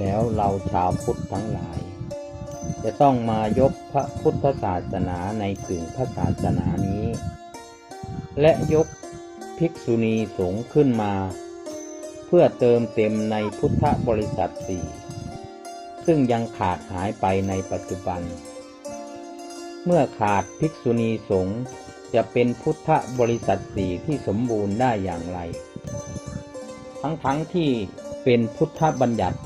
แล้วเราชาวพุทธทั้งหลาย จะต้องมายกพระพุทธศาสนาในกึ่งพระศาสนานี้ และยกภิกษุณีสงฆ์ขึ้นมา เพื่อเติมเต็มในพุทธบริษัทสี่ซึ่งยังขาดหายไปในปัจจุบัน เมื่อขาดภิกษุณีสงฆ์จะเป็นพุทธบริษัทสี่ที่สมบูรณ์ได้อย่างไร ทั้งๆทที่เป็นพุทธบัญญัติ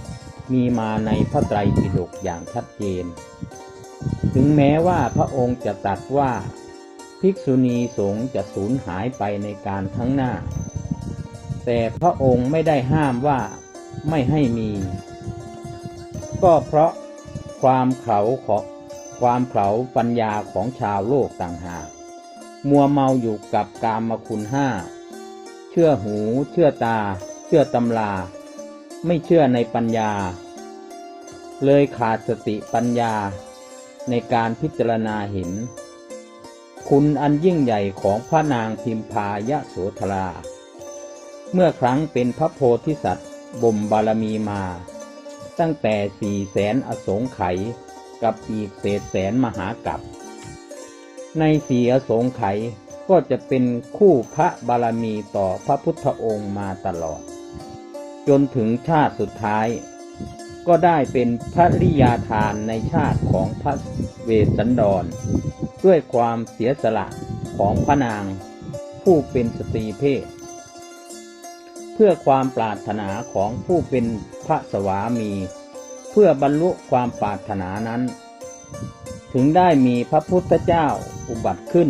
มีมาในพระไตรปิฎกอย่างชัดเจน ถึงแม้ว่าพระองค์จะตรัสว่า ภิกษุณีสงฆ์จะสูญหายไปในการทั้งหน้า แต่พระองค์ไม่ได้ห้ามว่าไม่ให้มี ก็เพราะความเขาของความเขาปัญญาของชาวโลกต่างหาก มัวเมาอยู่กับกามคุณห้า เชื่อหู เชื่อตา เชื่อตำรา ไม่เชื่อในปัญญา เลยขาดสติปัญญาในการพิจารณาเห็น คุณอันยิ่งใหญ่ของพระนางพิมพายะโสธรา เมื่อครั้งเป็นพระโพธิสัตว์บ่มบารมีมา ตั้งแต่สี่แสนอสงไขยกับอีกเศษแสนมหากับ ในสี่อสงไขยก็จะเป็นคู่พระบารมีต่อพระพุทธองค์มาตลอด จนถึงชาติสุดท้าย ก็ได้เป็นพระริยาทานในชาติของพระเวสสันดร ด้วยความเสียสละของพระนาง ผู้เป็นสตรีเพศ เพื่อความปรารถนาของผู้เป็นพระสวามี เพื่อบรรลุความปรารถนานั้น ถึงได้มีพระพุทธเจ้าอุบัติขึ้น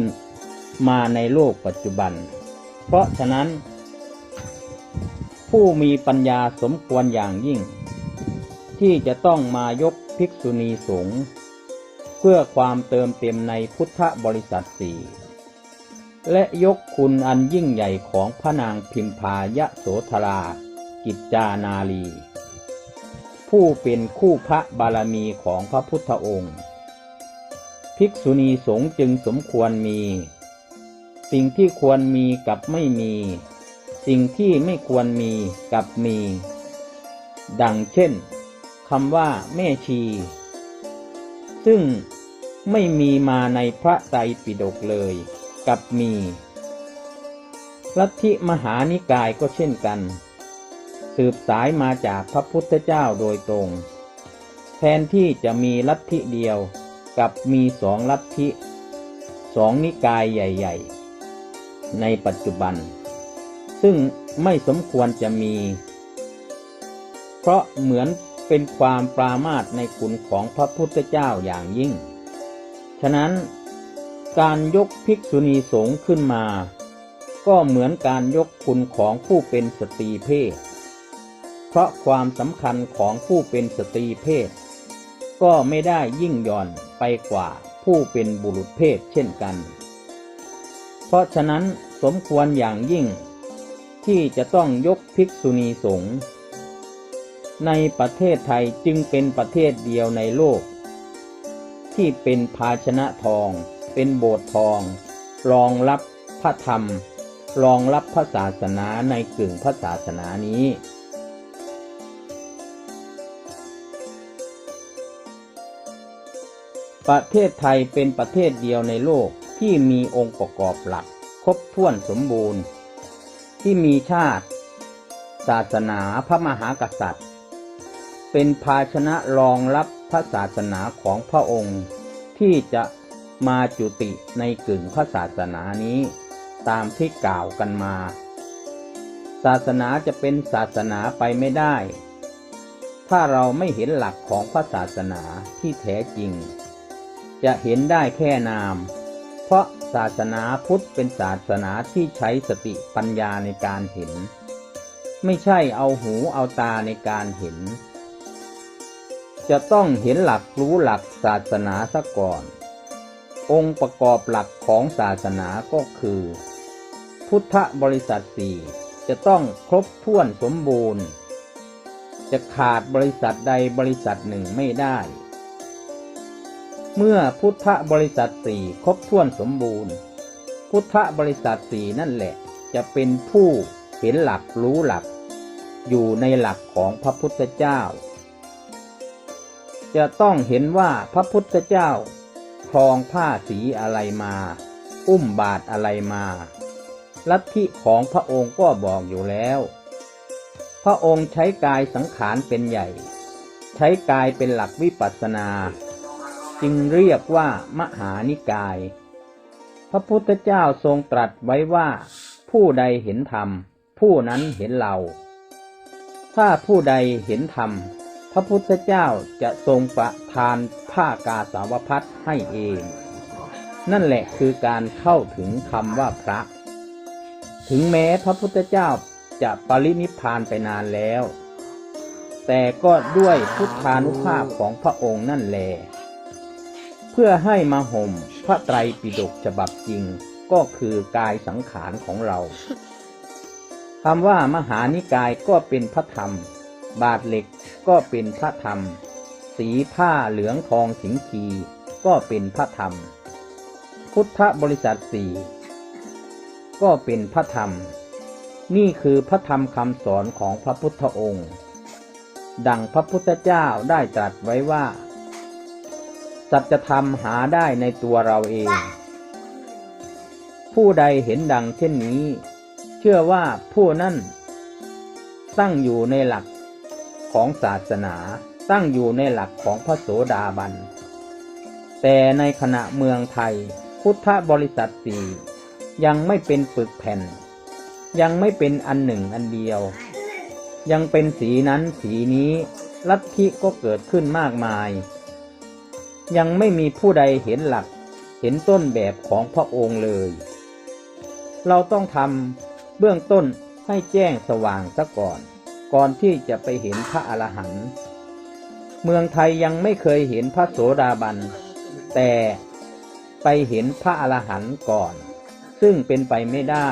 มาในโลกปัจจุบัน เพราะฉะนั้น ผู้มีปัญญาสมควรอย่างยิ่ง ที่จะต้องมายกภิกษุณีสงฆ์เพื่อความเติมเต็มในพุทธบริษัทสี่และยกคุณอันยิ่งใหญ่ของพระนางพิมพายะโสธรา กิจจานาลี ผู้เป็นคู่พระบารมีของพระพุทธองค์ ภิกษุณีสงฆ์จึงสมควรมี สิ่งที่ควรมีกับไม่มี สิ่งที่ไม่ควรมีกับมี ดังเช่นคำว่าแม่ชี ซึ่งไม่มีมาในพระไตรปิฎกเลยกับมีลัทธิมหานิกายก็เช่นกัน สืบสายมาจากพระพุทธเจ้าโดยตรง แทนที่จะมีลัทธิเดียวกับมีสองลัทธิสองนิกายใหญ่ ๆ ในปัจจุบัน ซึ่งไม่สมควรจะมี เพราะเหมือนเป็นความปรามาสในคุณของพระพุทธเจ้าอย่างยิ่ง ฉะนั้นการยกภิกษุณีสงฆ์ขึ้นมา ก็เหมือนการยกคุณของผู้เป็นสตรีเพศ เพราะความสำคัญของผู้เป็นสตรีเพศ ก็ไม่ได้ยิ่งหย่อนไปกว่าผู้เป็นบุรุษเพศเช่นกัน เพราะฉะนั้นสมควรอย่างยิ่ง ที่จะต้องยกภิกษุณีสงฆ์ในประเทศไทยจึงเป็นประเทศเดียวในโลก ที่เป็นภาชนะทอง เป็นโบสถ์ทอง รองรับพระธรรม รองรับพระศาสนาในกึ่งพระศาสนานี้ประเทศไทยเป็นประเทศเดียวในโลกที่มีองค์ประกอบหลัก ครบถ้วนสมบูรณ์ ที่มีชาติ ศาสนาพระมหากษัตริย์ เป็นภาชนะรองรับพระศาสนาของพระองค์ ที่จะมาจุติในกึ่งพระศาสนานี้ ตามที่กล่าวกันมา ศาสนาจะเป็นศาสนาไปไม่ได้ ถ้าเราไม่เห็นหลักของพระศาสนาที่แท้จริง จะเห็นได้แค่นาม เพราะศาสนาพุทธเป็นศาสนาที่ใช้สติปัญญาในการเห็น ไม่ใช่เอาหูเอาตาในการเห็น จะต้องเห็นหลักรู้หลักศาสนาซะก่อน องค์ประกอบหลักของศาสนาก็คือ พุทธบริษัทสี่จะต้องครบถ้วนสมบูรณ์ จะขาดบริษัทใดบริษัทหนึ่งไม่ได้ เมื่อพุทธบริษัทสี่ครบถ้วนสมบูรณ์ พุทธบริษัทสี่นั่นแหละ จะเป็นผู้เห็นหลักรู้หลัก อยู่ในหลักของพระพุทธเจ้า จะต้องเห็นว่าพระพุทธเจ้าครองผ้าสีอะไรมา อุ้มบาทอะไรมาลัทธิของพระองค์ก็บอกอยู่แล้ว พระองค์ใช้กายสังขารเป็นใหญ่ ใช้กายเป็นหลักวิปัสสนา จึงเรียกว่ามหานิกาย พระพุทธเจ้าทรงตรัสไว้ว่า ผู้ใดเห็นธรรม ผู้นั้นเห็นเรา ถ้าผู้ใดเห็นธรรม พระพุทธเจ้าจะทรงประทานผ้ากาสาวพัดให้เอง นั่นแหละคือการเข้าถึงคำว่าพระ ถึงแม้พระพุทธเจ้าจะปรินิพพานไปนานแล้ว แต่ก็ด้วยพุทธานุภาพของพระองค์นั่นแหละ เพื่อให้มาห่มพระไตรปิฎกฉบับจริงก็คือกายสังขารของเราคำว่ามหานิกายก็เป็นพระธรรม บาทเหล็กก็เป็นพระธรรม สีผ้าเหลืองทองสิงคีก็เป็นพระธรรม พุทธบริษัทสี่ก็เป็นพระธรรม นี่คือพระธรรมคำสอนของพระพุทธองค์ ดังพระพุทธเจ้าได้ตรัสไว้ว่า สัจธรรมหาได้ในตัวเราเอง ผู้ใดเห็นดังเช่นนี้ เชื่อว่าผู้นั้นตั้งอยู่ในหลักของศาสนาตั้งอยู่ในหลักของพระโสดาบัน แต่ในขณะเมืองไทย พุทธบริษัทสี่ยังไม่เป็นปึกแผ่น ยังไม่เป็นอันหนึ่งอันเดียว ยังเป็นสีนั้นสีนี้ ลัทธิก็เกิดขึ้นมากมาย ยังไม่มีผู้ใดเห็นหลัก เห็นต้นแบบของพระองค์เลย เราต้องทำเบื้องต้นให้แจ้งสว่างซะก่อน ก่อนที่จะไปเห็นพระอรหันต์เมืองไทยยังไม่เคยเห็นพระโสดาบัน แต่ไปเห็นพระอรหันต์ก่อน ซึ่งเป็นไปไม่ได้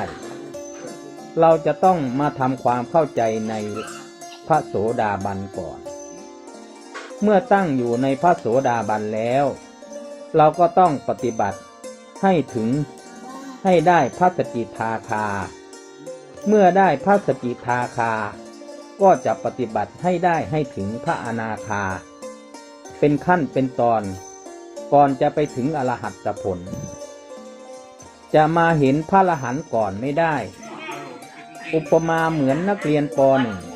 เราจะต้องมาทำความเข้าใจในพระโสดาบันก่อน เมื่อตั้งอยู่ในพระโสดาบันแล้ว เราก็ต้องปฏิบัติให้ถึงให้ได้พระสกิทาคา เมื่อได้พระสกิทาคา ก็จะปฏิบัติให้ได้ให้ถึงพระอนาคา เป็นขั้นเป็นตอน ก่อนจะไปถึงอรหัตผล จะมาเห็นพระอรหันต์ก่อนไม่ได้ อุปมาเหมือนนักเรียนป .1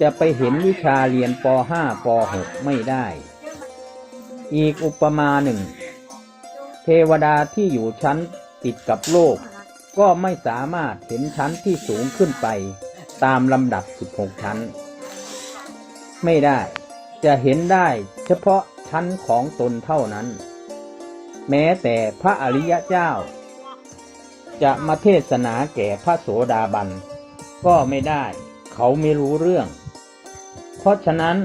จะไปเห็นวิชาเรียนป .5 ป .6 ไม่ได้ อีกอุปมาหนึ่ง เทวดาที่อยู่ชั้นติดกับโลก ก็ไม่สามารถเห็นชั้นที่สูงขึ้นไป ตามลำดับ 16 ชั้น ไม่ได้ จะเห็นได้เฉพาะชั้นของตนเท่านั้น แม้แต่พระอริยเจ้า จะมาเทศนาแก่พระโสดาบัน ก็ไม่ได้ เขาไม่รู้เรื่อง ราะฉะนั้น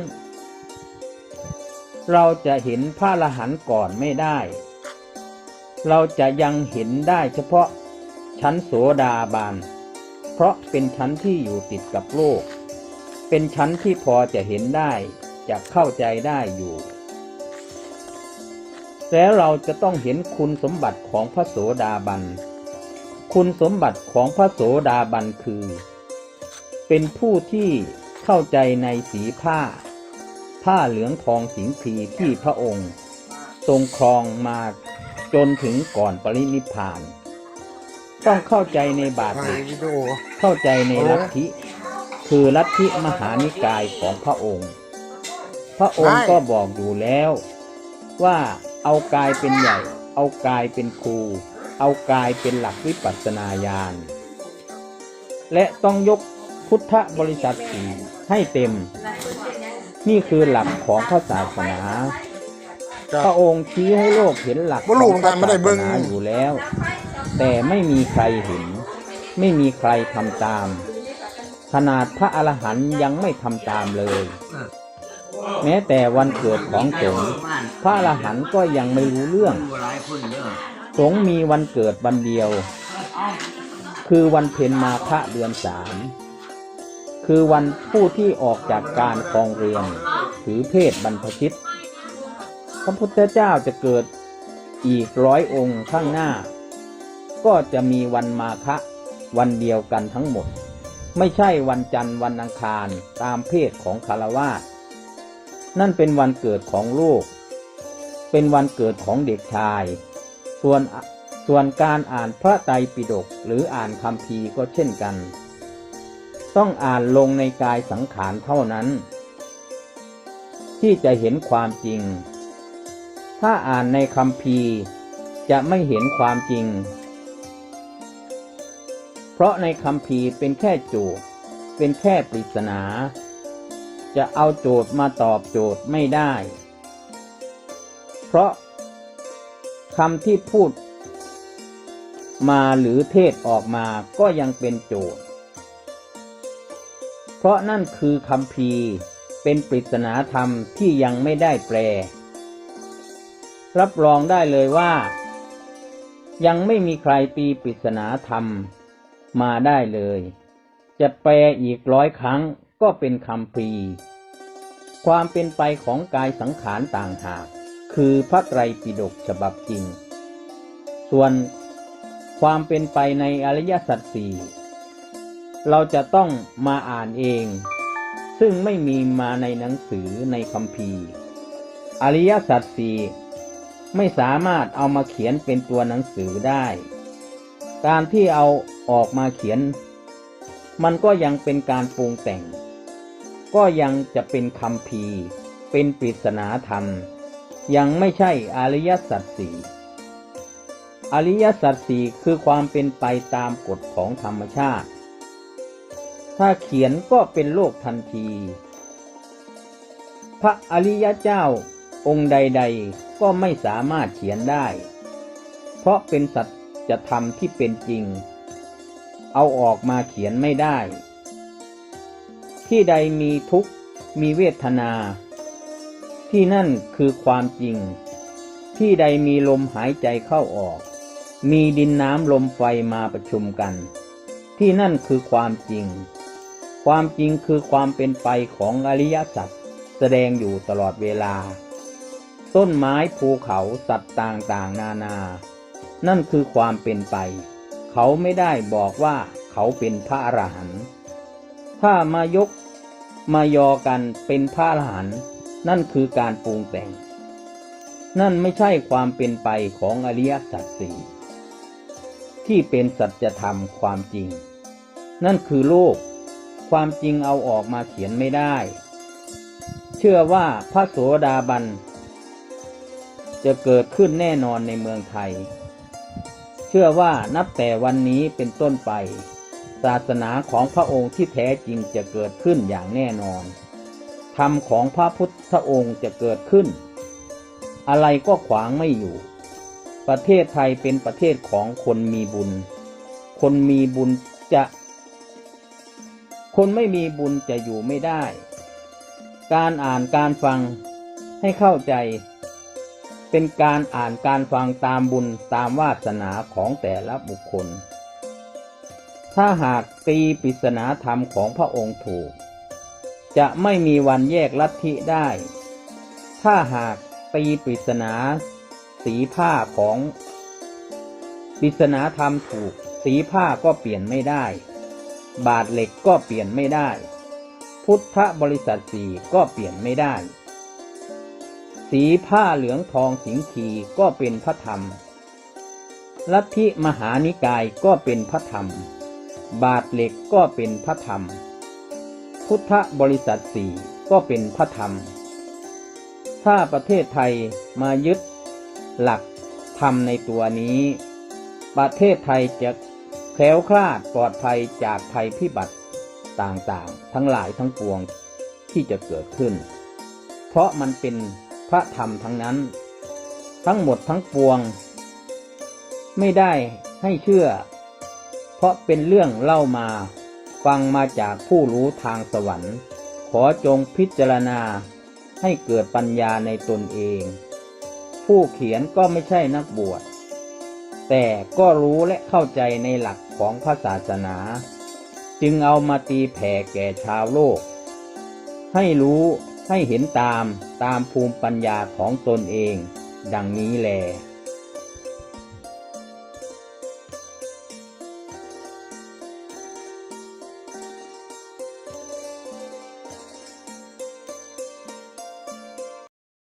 เราจะเห็นพระอรหันต์ก่อนไม่ได้ เราจะยังเห็นได้เฉพาะชั้นโสดาบันเพราะเป็นชั้นที่อยู่ติดกับโลก เป็นชั้นที่พอจะเห็นได้จะเข้าใจได้อยู่แล้วเราจะต้องเห็นคุณสมบัติของพระโสดาบัน คุณสมบัติของพระโสดาบันคือ เป็นผู้ที่ เข้าใจในสีผ้า ผ้าเหลืองทองสิงคีที่พระองค์ ทรงครองมาจนถึงก่อนปรินิพาน ต้องเข้าใจในบาทเหล็กเข้าใจในลัทธิ คือลัทธิมหานิกายของพระองค์ พระองค์ก็บอกอยู่แล้ว ว่าเอากายเป็นใหญ่ เอากายเป็นครู เอากายเป็นหลักวิปัสสนาญาณและต้องยกพุทธบริษัทสี่ ให้เต็ม นี่คือหลักของพระศาสนาจะพระองค์ชี้ให้โลกเห็นหลักบ่รู้เหมือนกันไม่ได้เบิ่งของพระศาสนาอยู่แล้ว แต่ไม่มีใครเห็น ไม่มีใครทำตาม ขนาดพระอรหันต์ยังไม่ทำตามเลย แม้แต่วันเกิดของสงฆ์พระอรหันต์ก็ยังไม่รู้เรื่องสงฆ์มีวันเกิดวันเดียว คือวันเพ็ญมาฆะเดือนสาม คือวันผู้ที่ออกจากการครองเรือนถือเพศบรรพชิต พระพุทธเจ้าจะเกิดอีกร้อยองค์ข้างหน้า ก็จะมีวันมาฆะวันเดียวกันทั้งหมด ไม่ใช่วันจันทร์วันอังคารตามเพศของคารวาสนั่นเป็นวันเกิดของลูก เป็นวันเกิดของเด็กชาย ส่วนส่วนการอ่านพระไตรปิฎกหรืออ่านคำพีก็เช่นกัน ต้องอ่านลงในกายสังขารเท่านั้น ที่จะเห็นความจริง ถ้าอ่านในคำพีจะไม่เห็นความจริง เพราะในคำพีเป็นแค่โจทย์เป็นแค่ปริศนา จะเอาโจทย์มาตอบโจทย์ไม่ได้ เพราะคำที่พูดมาหรือเทศออกมาก็ยังเป็นโจทย์ เพราะนั่นคือคำพีเป็นปริศนาธรรมที่ยังไม่ได้แปล รับรองได้เลยว่า ยังไม่มีใครตีปริศนาธรรมมาได้เลย จะแปลอีกร้อยครั้งก็เป็นคำพีความเป็นไปของกายสังขารต่างหาก คือพระไตรปิฎกฉบับจริง ส่วนความเป็นไปในอริยสัจสี่ เราจะต้องมาอ่านเอง ซึ่งไม่มีมาในหนังสือในคัมภีร์ อริยสัจสี่ไม่สามารถเอามาเขียนเป็นตัวหนังสือได้ การที่เอาออกมาเขียน มันก็ยังเป็นการปรุงแต่ง ก็ยังจะเป็นคำพีร์เป็นปริศนาธรรม ยังไม่ใช่อริยสัจสี่อริยสัจสี่คือความเป็นไปตามกฎของธรรมชาติ ถ้าเขียนก็เป็นโลกทันที พระอริยเจ้าองค์ใดๆ ก็ไม่สามารถเขียนได้ เพราะเป็นสัจธรรมที่เป็นจริง เอาออกมาเขียนไม่ได้ ที่ใดมีทุกข์มีเวทนา ที่นั่นคือความจริง ที่ใดมีลมหายใจเข้าออก มีดินน้ำลมไฟมาประชุมกัน ที่นั่นคือความจริง ความจริงคือความเป็นไปของอริยสัจแสดงอยู่ตลอดเวลา ต้นไม้ภูเขาสัตว์ต่างๆ นานา นั่นคือความเป็นไป เขาไม่ได้บอกว่าเขาเป็นพระอรหันต์ถ้ามายกมายอกันเป็นพระอรหันต์นั่นคือการปรุงแต่ง นั่นไม่ใช่ความเป็นไปของอริยสัจสี่ที่เป็นสัจธรรมความจริง นั่นคือโลก ความจริงเอาออกมาเขียนไม่ได้ เชื่อว่าพระโสดาบัน จะเกิดขึ้นแน่นอนในเมืองไทย เชื่อว่านับแต่วันนี้เป็นต้นไป ศาสนาของพระองค์ที่แท้จริงจะเกิดขึ้นอย่างแน่นอน ธรรมของพระพุทธองค์จะเกิดขึ้น อะไรก็ขวางไม่อยู่ ประเทศไทยเป็นประเทศของคนมีบุญ คนมีบุญจะ คนไม่มีบุญจะอยู่ไม่ได้ การอ่านการฟังให้เข้าใจ เป็นการอ่านการฟังตามบุญตามวาสนาของแต่ละบุคคล ถ้าหากตีปริศนาธรรมของพระองค์ถูก จะไม่มีวันแยกลัทธิได้ ถ้าหากตีปริศนาสีผ้าของปริศนาธรรมถูก สีผ้าก็เปลี่ยนไม่ได้ บาทเหล็กก็เปลี่ยนไม่ได้ พุทธบริษัทสีก็เปลี่ยนไม่ได้ สีผ้าเหลืองทองสิงคีก็เป็นพระธรรม ลัทธิมหานิกายก็เป็นพระธรรม บาทเหล็กก็เป็นพระธรรม พุทธบริษัทสี่ก็เป็นพระธรรม ถ้าประเทศไทยมายึดหลักธรรมในตัวนี้ ประเทศไทยจะ แคล้วคลาดปลอดภัยจากภัยพิบัติต่างๆ ทั้งหลายทั้งปวงที่จะเกิดขึ้น เพราะมันเป็นพระธรรมทั้งนั้น ทั้งหมดทั้งปวง ไม่ได้ให้เชื่อ เพราะเป็นเรื่องเล่ามา ฟังมาจากผู้รู้ทางสวรรค์ ขอจงพิจารณาให้เกิดปัญญาในตนเอง ผู้เขียนก็ไม่ใช่นักบวช แต่ก็รู้และเข้าใจในหลักของพระศาสนา จึงเอามาตีแผ่แก่ชาวโลก ให้รู้ให้เห็นตามตามภูมิปัญญาของตนเอง ดังนี้แล